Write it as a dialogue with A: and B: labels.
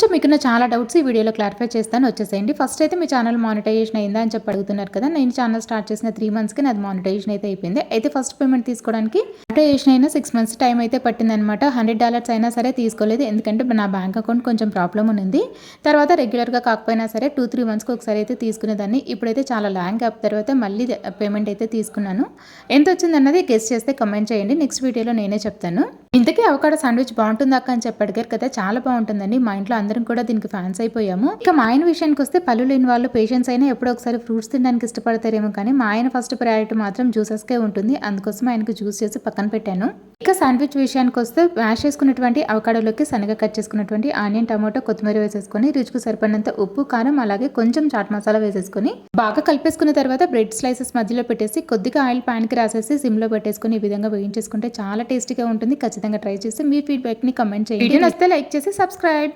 A: నుంచి మీకున్న చాలా డౌట్స్ ఈ వీడియోలో క్లారిఫై చేస్తాను. వచ్చేసేయండి. ఫస్ట్ అయితే మీ ఛానల్ మానిటైజేషన్ అయిందా అని చెప్పి అడుగుతున్నారు కదా. నేను ఛానల్ స్టార్ట్ చేసిన త్రీ మంత్స్కి నాది మానిటైజేషన్ అయితే అయిపోయింది. అయితే ఫస్ట్ పేమెంట్ తీసుకోవడానికి మానిటైజేషన్ అయినా సిక్స్ మంత్స్ టైం అయితే పట్టిందనమాట హండ్రెడ్ డాలర్స్ అయినా సరే తీసుకోలేదు. ఎందుకంటే నా బ్యాంక్ అకౌంట్ కొంచెం ప్రాబ్లం ఉంది తర్వాత రెగ్యులర్గా కాకపోయినా సరే టూ త్రీ మంత్స్కి ఒకసారి అయితే తీసుకునేదాన్ని. ఇప్పుడైతే చాలా లాంగ్ గ్యాప్ తర్వాత మళ్ళీ పేమెంట్ అయితే తీసుకున్నాను. ఎంత వచ్చిందన్నది గెస్ట్ చేస్తే కమెంట్ చేయండి. నెక్స్ట్ వీడియోలో నేనే చెప్తాను. ఇంతకీ అవకాడ శాండ్విచ్ బాగుంటుందా అక్క అని చెప్పి అడిగారు కదా. చాలా బాగుంటుందండి. మా ఇంట్లో అందరం కూడా దీనికి ఫ్యాన్స్ అయిపోయాము. ఇక మా ఆయన విషయానికి వస్తే పళ్ళు లేని వాళ్ళు పేషెంట్స్ అయినా ఎప్పుడో ఒకసారి ఫ్రూట్స్ తినడానికి ఇష్టపడతారేమో కానీ మా ఆయన ఫస్ట్ ప్రయారిటీ మాత్రం జ్యూసెస్కే ఉంటుంది. అందుకోసం ఆయనకు జ్యూస్ చేసి పక్కన పెట్టాను. ఇక శాండ్విచ్ విషయానికి వస్తే మ్యాష్ చేసుకున్నటువంటి అవకాడోలోకి సన్నగా కట్ చేసుకున్నటువంటి ఆనియన్ టమాటో కొత్తిమీర వేసేసుకొని రుచికి సరిపడినంత ఉప్పు కారం అలాగే కొంచెం చాట్ మసాలా వేసేసుకొని బాగా కలిపేసుకున్న తర్వాత బ్రెడ్ స్లైసెస్ మధ్యలో పెట్టేసి కొద్దిగా ఆయిల్ ప్యాన్కి రాసేసి సిమ్లో పెట్టేసుకొని ఈ విధంగా వేయించేసుకుంటే చాలా టేస్టీగా ఉంటుంది. ఖచ్చితంగా ట్రై చేసి మీ ఫీడ్బ్యాక్ని కమెంట్ చేయండి. వీడియో నచ్చితే లైక్ చేసి సబ్స్క్రైబ్